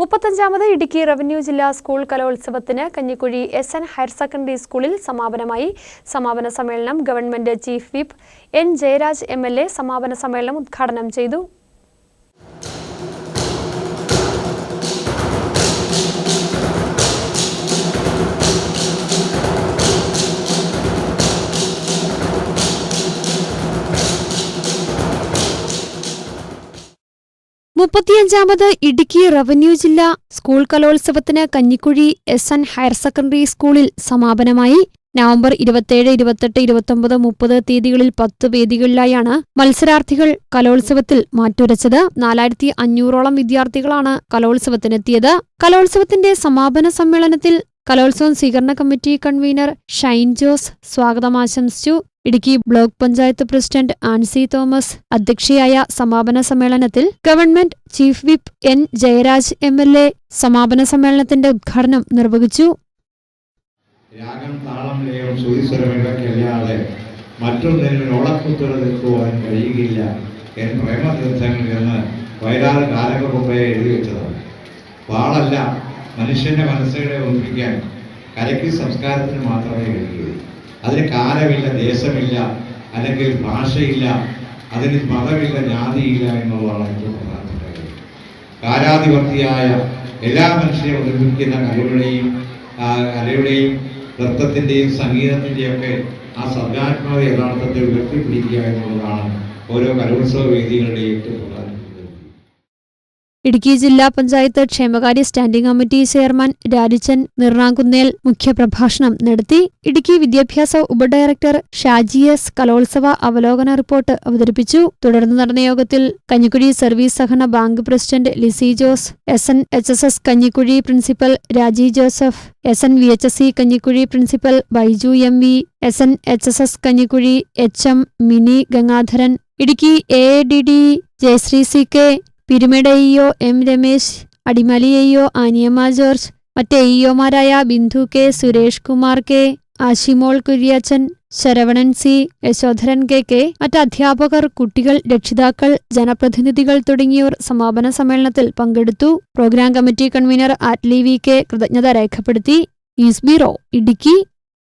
മുപ്പത്തഞ്ചാമത് Idukki revenue ജില്ലാ school കലോത്സവത്തിന് Kanjikuzhi S N higher secondary സ്കൂളിൽ സമാപനമായി. സമാപന സമ്മേളനം government chief whip N Jayaraj M സമാപന സമ്മേളനം ഉദ്ഘാടനം ചെയ്തു. മുപ്പത്തിയഞ്ചാമത് ഇടുക്കി റവന്യൂ ജില്ലാ സ്കൂൾ കലോത്സവത്തിന് Kanjikuzhi S N higher secondary സ്കൂളിൽ സമാപനമായി. നവംബർ ഇരുപത്തിയേഴ് ഇരുപത്തെട്ട് ഇരുപത്തൊമ്പത് മുപ്പത് തീയതികളിൽ പത്ത് വേദികളിലായാണ് മത്സരാർത്ഥികൾ കലോത്സവത്തിൽ മാറ്റുരച്ചത്. നാലായിരത്തി അഞ്ഞൂറോളം വിദ്യാർത്ഥികളാണ് കലോത്സവത്തിനെത്തിയത്. കലോത്സവത്തിന്റെ സമാപന സമ്മേളനത്തിൽ കലോത്സവം സ്വീകരണ കമ്മിറ്റി കൺവീനർ ഷൈൻ ജോസ് സ്വാഗതം ആശംസിച്ചു. ഇടുക്കി ബ്ലോക്ക് പഞ്ചായത്ത് പ്രസിഡന്റ് ആൻസി തോമസ് അധ്യക്ഷയായ സമാപന സമ്മേളനത്തിൽ government chief whip N Jayaraj M L A സമാപന സമ്മേളനത്തിന്റെ ഉദ്ഘാടനം നിർവഹിച്ചു. രാഗം താളം ലയം ശ്രുതിസ്വരം ഇവയ്ക്കല്ലാതെ മറ്റൊന്നിനും ഓളക്കുത്തുറ നിൽക്കുവാൻ കഴിയുകയില്ല എൻ പ്രേമതീർത്ഥങ്ങൾ എന്ന് വയലാർ കാലങ്ങൾ മുമ്പേ എഴുതി വെച്ചതാണ്. വാളല്ല മനുഷ്യന്റെ മനസ്സുകളെ ഒന്നിപ്പിക്കാൻ കലയ്ക്ക് സംസ്കാരത്തിന് മാത്രമേ കഴിയൂ. അതിന് കാലമില്ല ദേശമില്ല അല്ലെങ്കിൽ ഭാഷയില്ല അതിന് മതമില്ല ജാതിയില്ല എന്നുള്ളതാണ് ഏറ്റവും പ്രധാനപ്പെട്ട കാര്യം. കാലാധിപത്യായ എല്ലാ മനുഷ്യരെ ഒതുപ്പിക്കുന്ന കലയുടെയും കലയുടെയും നൃത്തത്തിന്റെയും സംഗീതത്തിന്റെയും ഒക്കെ ആ സർഗാത്മക യഥാർത്ഥത്തെ ഉയർത്തിപ്പിടിക്കുക എന്നുള്ളതാണ് ഓരോ കലോത്സവ വേദികളുടെയും ഏറ്റവും പ്രധാനപ്പെട്ട ഇടുക്കി ജില്ലാ പഞ്ചായത്ത് ക്ഷേമകാര്യ standing committee chairman Rajichan Nirnakunnel മുഖ്യപ്രഭാഷണം നടത്തി. ഇടുക്കി വിദ്യാഭ്യാസ ഉപഡയറക്ടർ ഷാജി എസ് കലോത്സവ അവലോകന റിപ്പോർട്ട് അവതരിപ്പിച്ചു. തുടർന്ന് നടന്ന യോഗത്തിൽ കഞ്ഞിക്കുഴി സർവീസ് സഹകരണ bank president Lissy Jose S N H S S Kanjikuzhi principal Raji Joseph S N V H S C Kanjikuzhi principal Baiju M V S N H S S Kanjikuzhi H M Mini Gangadharan Idukki A D D Jayasree C K പിരിമിഡ് AEO M Ramesh അടിമലിയയ്യോ ആനിയമ്മ ജോർജ് മറ്റ് എഇഒമാരായ Bindu K Suresh Kumar K Ashimol Kuriachan Saravanan C Yashodharan K K മറ്റ് അധ്യാപകർ കുട്ടികൾ രക്ഷിതാക്കൾ ജനപ്രതിനിധികൾ തുടങ്ങിയവർ സമാപന സമ്മേളനത്തിൽ പങ്കെടുത്തു. Program committee convener Attly V K കൃതജ്ഞത രേഖപ്പെടുത്തി. ഈസ് ബ്യൂറോ ഇടുക്കി.